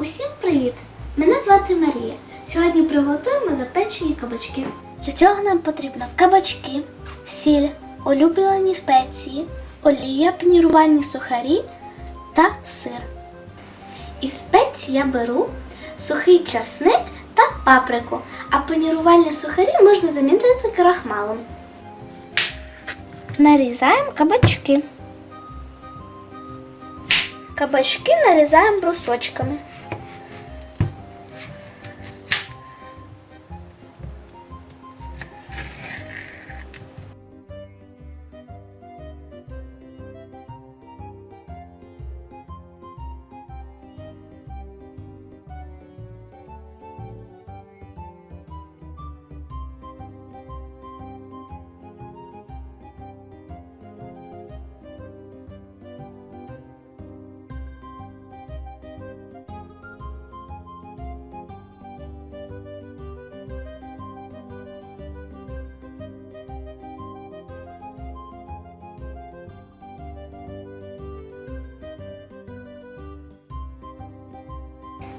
Усім привіт! Мене звати Марія. Сьогодні приготуємо запечені кабачки. Для цього нам потрібно кабачки, сіль, улюблені спеції, олія, панірувальні сухарі та сир. Із спецій я беру сухий часник та паприку, а панірувальні сухарі можна замінити крахмалом. Нарізаємо кабачки. Кабачки нарізаємо брусочками.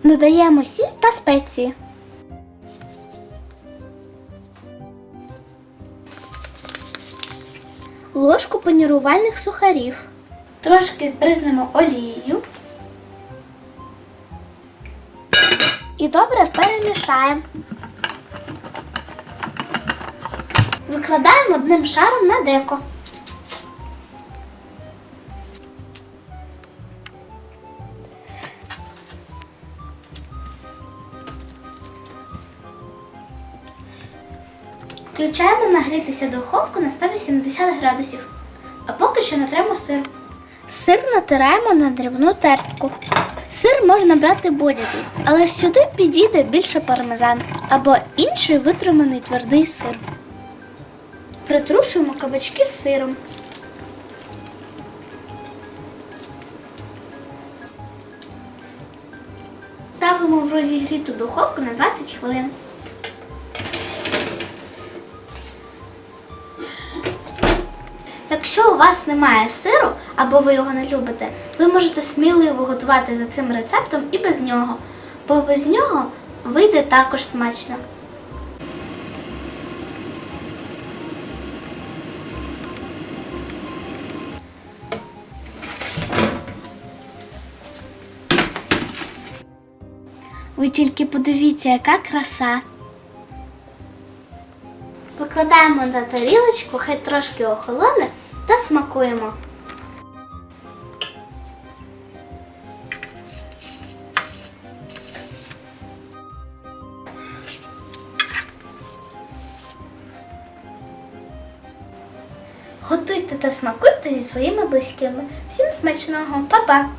Додаємо сіль та спеції. Ложку панірувальних сухарів. Трошки збризнемо олією. І добре перемішаємо. Викладаємо одним шаром на деко. Включаємо нагрітися духовку на 180 градусів. А поки що натремо сир. Сир натираємо на дрібну тертку. Сир можна брати будь-який, але сюди підійде більше пармезан або інший витриманий твердий сир. Притрушуємо кабачки з сиром. Ставимо в розігріту духовку на 20 хвилин. Якщо у вас немає сиру або ви його не любите, ви можете сміливо готувати за цим рецептом і без нього, бо без нього вийде також смачно. Ви тільки подивіться, яка краса. Викладаємо на тарілочку, хай трошки охолоне та смакуємо. Готуйте та смакуйте зі своїми близькими. Всім смачного, Па-па!